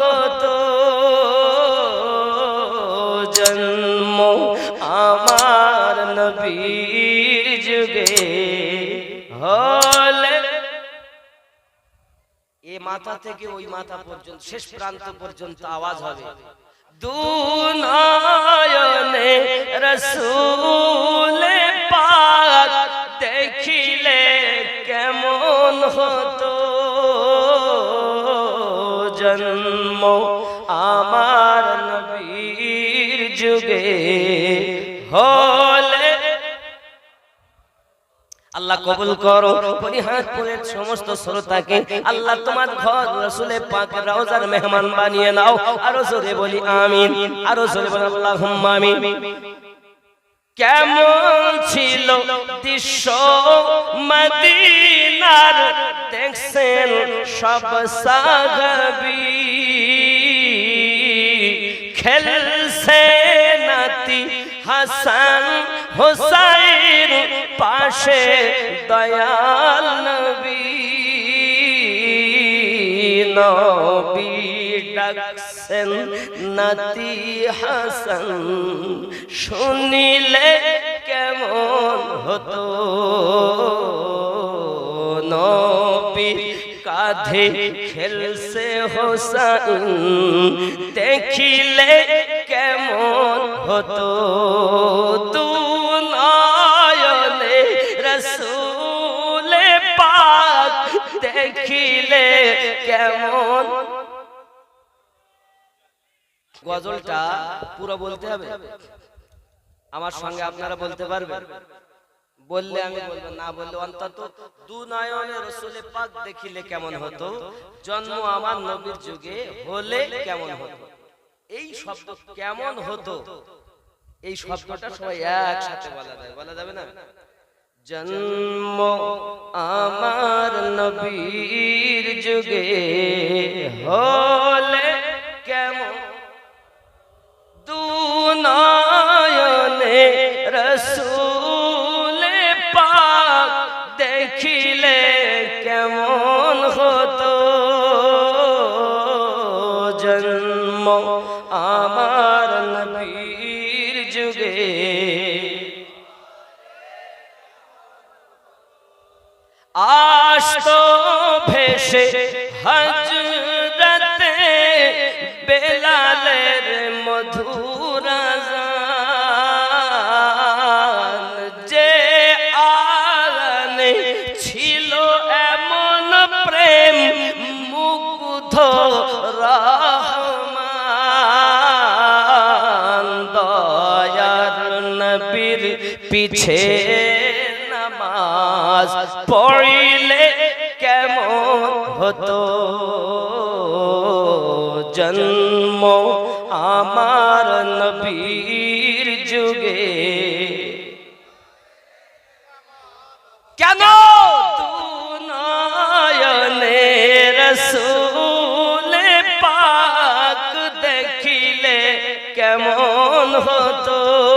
হতো। জন্ম আমার নবীর যুগে। হলে এ মাথা থেকে ওই মাথা পর্যন্ত, শেষ প্রান্ত পর্যন্ত আওয়াজ হবে। দুনয়নে রসুলে পাক দেখিলে কেমন হতো? জন্ম আমার নবীর যুগে হলে। আল্লাহ কবুল করো পরিহারপুরের সমস্ত শ্রোতাকে। আল্লাহ তোমার ঘর রসুলে পাক, রওজার মেহমান বানিয়ে নাও। আরও জোরে বলি আমিন, আরও জোরে বলি আল্লাহুম্মা আমিন। কেমন ছিল দৃশ্য মদিনার দেখছেন সব সাগবি। খেলছে নাতি হাসান হোসাইন, পাশে দয়াল নবী। নবী ডাকছেন নাতি হাসান, শুনিলে কেমন হতো? কাঁধে খেলছে হোসাইন। দেখিলে কেমন হতো তু নয়নে রসুলে পাক। দেখিলে কেমন? গজলটা পুরো বলতে হবে? আমার সঙ্গে আপনারা বলতে পারবেন? বললে আমি বলব না বললে অন্তত দু নয়নে রসুলে পাক দেখিলে কেমন হতো? জন্ম আমার নবীর যুগে হলে কেমন হতো? এই শব্দ কেমন হতো? এই শব্দটা সবাই একসাথে বলা যায় বলা যাবে না? জন্ম আমার নবীর যুগে হলে দেখিলে কেমন হতো? জন্ম আমার নবীর যুগে। আস্ত ভেসে হজরতে পিছে নামাজ পড়িলে কেমন হতো? জন্ম আমার নবীর যুগে। কেন? নয়নে রসুলে পাক দেখিলে কেমন হতো?